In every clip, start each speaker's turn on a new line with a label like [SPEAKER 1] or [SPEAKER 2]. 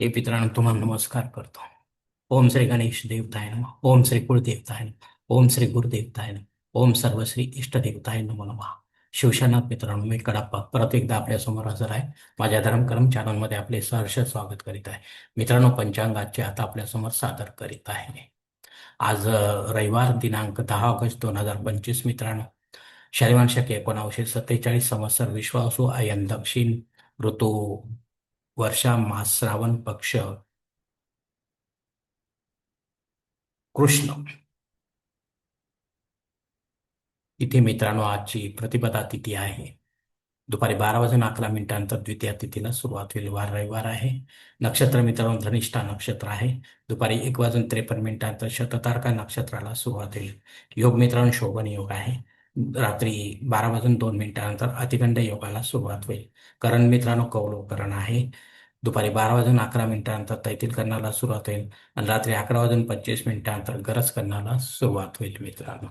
[SPEAKER 1] हे मित्रांनो तुम्हाला नमस्कार करतो. ओम श्री गणेश देवताय नम ओम श्री कुलदेवताय नम ओम श्री गुरुदेवताय नम ओम सर्व श्री इष्टदेवताय नमो नमः. शिवशनाथ मित्रांनो मी कडाप्पा परत एकदा आपल्यासमोर हजर आहे. माझ्या धर्मकर्म चॅनलमध्ये आपले सहर्ष स्वागत करीत आहे. मित्रांनो पंचांगाचे आता आपल्यासमोर सादर करीत आहे. आज रविवार दिनांक दहा ऑगस्ट दोन हजार पंचवीस मित्रांनो. शैवांशक एकोणावीसशे सत्तेचाळीस संवत्सर विश्वासू अयन दक्षिण ऋतू वर्षा मास श्रावण पक्ष. कृष्ण. इथे मित्रांनो आजची प्रतिपदा तिथी आहे. दुपारी बारा वाजून अकरा मिनिटांनंतर द्वितीय तिथीला सुरुवात होईल. वार रविवार आहे. नक्षत्र मित्रांनो धनिष्ठा नक्षत्र आहे. दुपारी एक वाजून त्रेपन्न मिनिटांनंतर शततारका नक्षत्राला सुरुवात होईल. योग मित्रांनो शोभन योग आहे. रात्री बारा वाजून दोन मिनिटांनंतर अतिगंड योगाला सुरुवात होईल. करण मित्रांनो कौलवकरण आहे. दुपारी बारा वाजून अकरा मिनिटानंतर तैतील करण्याला सुरुवात होईल आणि रात्री अकरा वाजून पंचवीस मिनिटानंतर गरज करण्याला सुरुवात होईल मित्रांनो.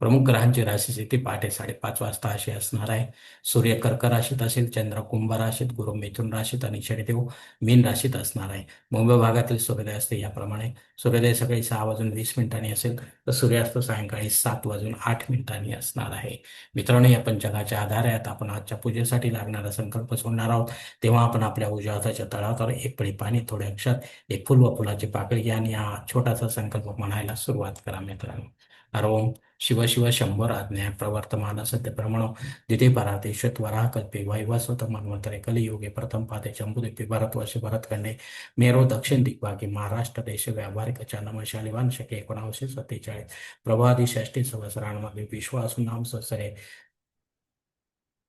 [SPEAKER 1] प्रमुख ग्रहांची राशी ती पहाटे साडेपाच वाजता अशी असणार आहे. सूर्य कर्क राशीत असेल चंद्र कुंभ राशीत गुरु मिथुन राशीत आणि शनिदेव मीन राशीत असणार आहे. मुंबई भागातील सूर्योदय असते याप्रमाणे. सूर्योदय सकाळी सहा वाजून वीस मिनिटांनी असेल तर सूर्यास्त सायंकाळी सात वाजून आठ मिनिटांनी असणार आहे. मित्रांनो या पंचांगाच्या आधारे आता आपण आजच्या पूजेसाठी लागणारा संकल्प सोडणार आहोत. तेव्हा आपण आपल्या उजव्या हाताच्या तळावर एक पळी पाणी थोडे अक्षर एक फुल व फुलाची पाकळी घ्या आणि हा छोटासा संकल्प म्हणायला सुरुवात करा मित्रांनो. हरोम शिव शिव शंभर आज्ञा प्रवर्तमान सत्य प्रमाण दिते परातेश्वत वराह कल्पे वैवस्वत मन्वंतरे कलियुगे प्रथम पादे जम्बुद्वीपे भारतवर्ष भरतखंडे मेरो दक्षिण दिग्भागी महाराष्ट्र देश व्यावहारिक नम शालिवान शके एकोणावीसशे सत्तेचाळीस प्रभादी षष्टी संवत्सरांमध्ये विश्वासू नाम ससरे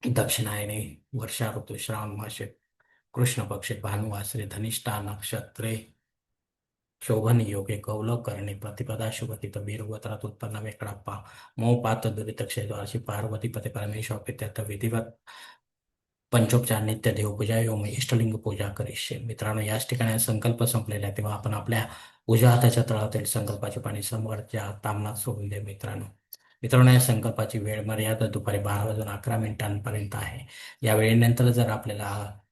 [SPEAKER 1] दक्षिणायने वर्षा ऋतू श्रावण मासे कृष्ण पक्षे भानुवासरे धनिष्ठा नक्षत्रे। शोभन योगे कौलव करणे प्रतिपदा शुभतित वीरगोत्रात उत्पन्न वेकडाप्पा मौ पात दुरित क्षेत्राशी पार्वती पते परमेश्वर पित्यात विधिवत पंचोपचार नित्य देवपूजा योम इष्टलिंग पूजा करिष्ये मित्रांनो याच ठिकाणी संकल्प संपलेला आहे तेव्हा आपण आपल्या उजव्या हाताच्या तळातील संकल्पाचे पाणी समोरच्या तामनात सोडून दे मित्रांनो. मित्रांनो या संकल्पाची वेळ मर्यादा दुपारी बारा वाजून अकरा मिनिटांपर्यंत आहे. या वेळेनंतर जर आपल्याला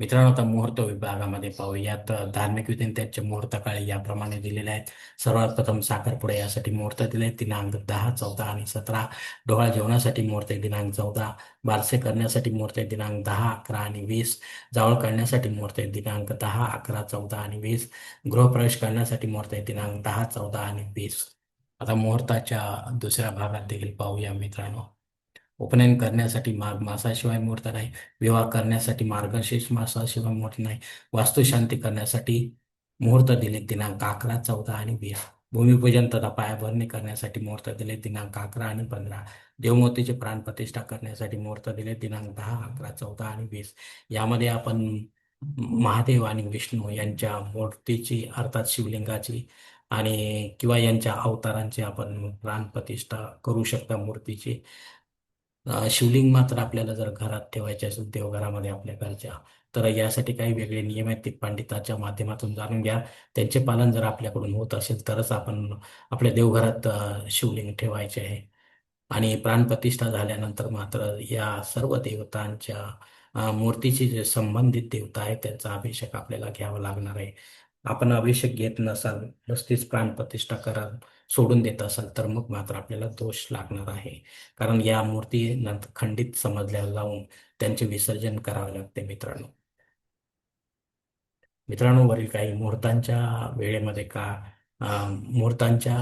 [SPEAKER 1] मित्रांनो आता मुहूर्त विभागामध्ये पाहूयात. धार्मिक विधी त्यांचे मुहूर्त काळे याप्रमाणे दिलेले आहेत. सर्वात प्रथम साखरपुडा यासाठी मुहूर्त दिले. दिनांक दहा चौदा आणि सतरा. डोहाळ जेवणासाठी मुहूर्त दिनांक चौदा. बारसे करण्यासाठी मुहूर्त आहे दिनांक दहा अकरा आणि वीस. जावळ करण्यासाठी मुहूर्त आहे दिनांक दहा अकरा चौदा आणि वीस. गृहप्रवेश करण्यासाठी मुहूर्त आहे दिनांक दहा चौदा आणि वीस. आता मुहूर्ताच्या दुसऱ्या भागात देखील पाहूया मित्रांनो. उपनयन करण्यासाठी मार्ग मासाशिवाय मुहूर्त नाही. विवाह करण्यासाठी मार्गशीर्ष मासाशिवाय मुहूर्त नाही. वास्तुशांती करण्यासाठी मुहूर्त दिले दिनांक अकरा चौदा आणि वीस. भूमिपूजन तथा पायाभरणी करण्यासाठी मुहूर्त दिले दिनांक अकरा आणि पंधरा. देवमूर्तीचे प्राणप्रतिष्ठा करण्यासाठी मुहूर्त दिले दिनांक दहा अकरा चौदा आणि वीस. यामध्ये आपण महादेव आणि विष्णू यांच्या मूर्तीची अर्थात शिवलिंगाची आणि किंवा यांच्या अवतारांची आपण प्राणप्रतिष्ठा करू शकता मूर्तीची. शिवलिंग मात्र आपल्याला जर घरात ठेवायचे असेल देवघरामध्ये आपल्या घरच्या. तर यासाठी काही वेगळे नियम आहेत ते पंडिताच्या माध्यमातून जाणून घ्या. त्यांचे पालन जर आपल्याकडून होत असेल तरच आपण आपल्या देवघरात शिवलिंग ठेवायचे आहे. आणि प्राणप्रतिष्ठा झाल्यानंतर मात्र या सर्व देवतांच्या मूर्तीची मूर्तीचे जे संबंधित देवता आहेत त्यांचा अभिषेक आपल्याला घ्यावा लागणार आहे. आपण अभिषेक घेत नसाल नुसतीच प्राणप्रतिष्ठा कराल सोडून देत असाल तर मग मात्र आपल्याला दोष लागणार आहे. कारण या मूर्ती नंतर खंडित समजल्या लावून त्यांचे विसर्जन करावे लागते मित्रांनो. मित्रांनो वरील काही मुहूर्तांच्या वेळेमध्ये का अं, मुहूर्तांच्या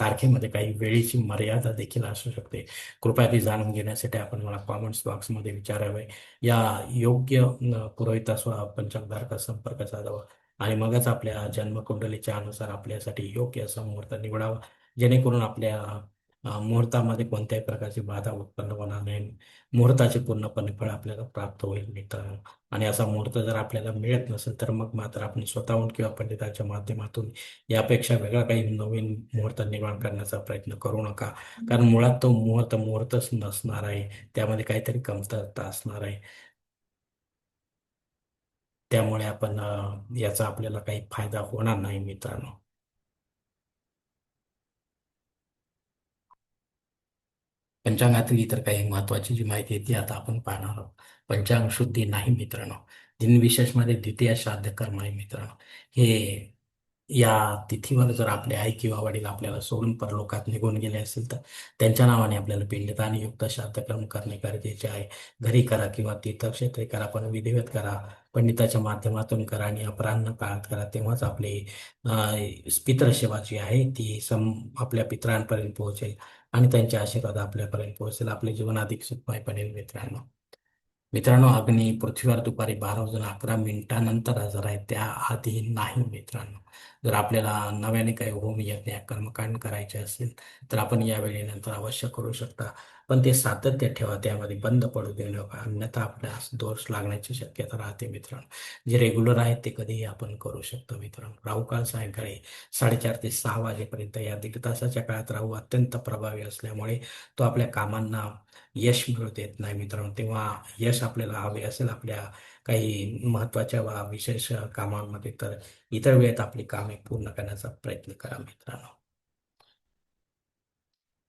[SPEAKER 1] तारखेमध्ये काही वेळेची मर्यादा देखील असू शकते. कृपया ती जाणून घेण्यासाठी आपण मला कॉमेंट्स बॉक्समध्ये विचारावे. या योग्य अं, पुरोहितासह पंचमधारका संपर्क साधावा. आणि मगच आपल्या जन्मकुंडलीच्या अनुसार आपल्यासाठी योग्य असा मुहूर्त निवडावा जेणेकरून आपल्या मुहूर्तामध्ये कोणत्याही प्रकारची बाधा उत्पन्न होणार नाही. मुहूर्ताचे पूर्णपणे फळ आपल्याला प्राप्त होईल मित्रांनो आणि असा मुहूर्त जर आपल्याला मिळत नसेल तर मग मात्र आपण स्वतःहून किंवा पंडिताच्या माध्यमातून यापेक्षा वेगळा काही नवीन मुहूर्त निर्माण करण्याचा प्रयत्न करू नका. कारण मुळात तो मुहूर्त मुहूर्तच नसणार आहे. त्यामध्ये काहीतरी कमतरता असणार आहे. त्यामुळे आपण याचा आपल्याला काही फायदा होणार नाही मित्रांनो. पंचांगातील इतर काही महत्वाची जी माहिती आहे ती आता आपण पाहणार आहोत. पंचांग शुद्धी नाही मित्रांनो. दिनविशेषमध्ये द्वितीय श्राद्ध कर्म आहे मित्रांनो. हे या तिथीवर जर आपले आई किंवा वडील आपल्याला सोडून परलोकात निघून गेले असेल तर त्यांच्या नावाने आपल्याला पिंडदानयुक्त श्राद्धकर्म करणे गरजेचे आहे. घरी करा किंवा तीर्थक्षेत्री करा पण विधिवत करा पंडिताच्या माध्यमातून करा आणि अपराह्न काळात करा. तेव्हाच आपली पितृसेवा जी आहे ती सम आपल्या पितरांपर्यंत पोहोचेल आणि त्यांचे आशीर्वाद आपल्यापर्यंत पोहोचेल. आपले जीवन अधिक सुखमय बनेल मित्रांनो मित्रांनो अग्नी पृथ्वीवर दुपारी बारा वाजून अकरा मिनिटानंतर हजर आहे त्या आधी नाही मित्रांनो. जर आपल्याला नव्याने काही होम यज्ञ कर्मकांड करायचे असेल तर आपण या वेळेनंतर अवश्य करू शकता. पण ते सातत्य ठेवा त्यामध्ये बंद पडू देऊ नका. अन्यथा आपल्यास दोष लागण्याची शक्यता राहते मित्रांनो. जे रेग्युलर आहेत ते कधीही आपण करू शकतो मित्रांनो. राहू काळ सायंकाळी साडेचार ते सहा वाजेपर्यंत या दीड तासाच्या काळात राहू अत्यंत प्रभावी असल्यामुळे तो आपल्या कामांना यश मिळू देत नाही मित्रांनो. तेव्हा यश आपल्याला हवे असेल आपल्या काही महत्त्वाच्या वा विशेष कामांमध्ये तर इतर वेळेत आपली कामे पूर्ण करण्याचा प्रयत्न करा मित्रांनो.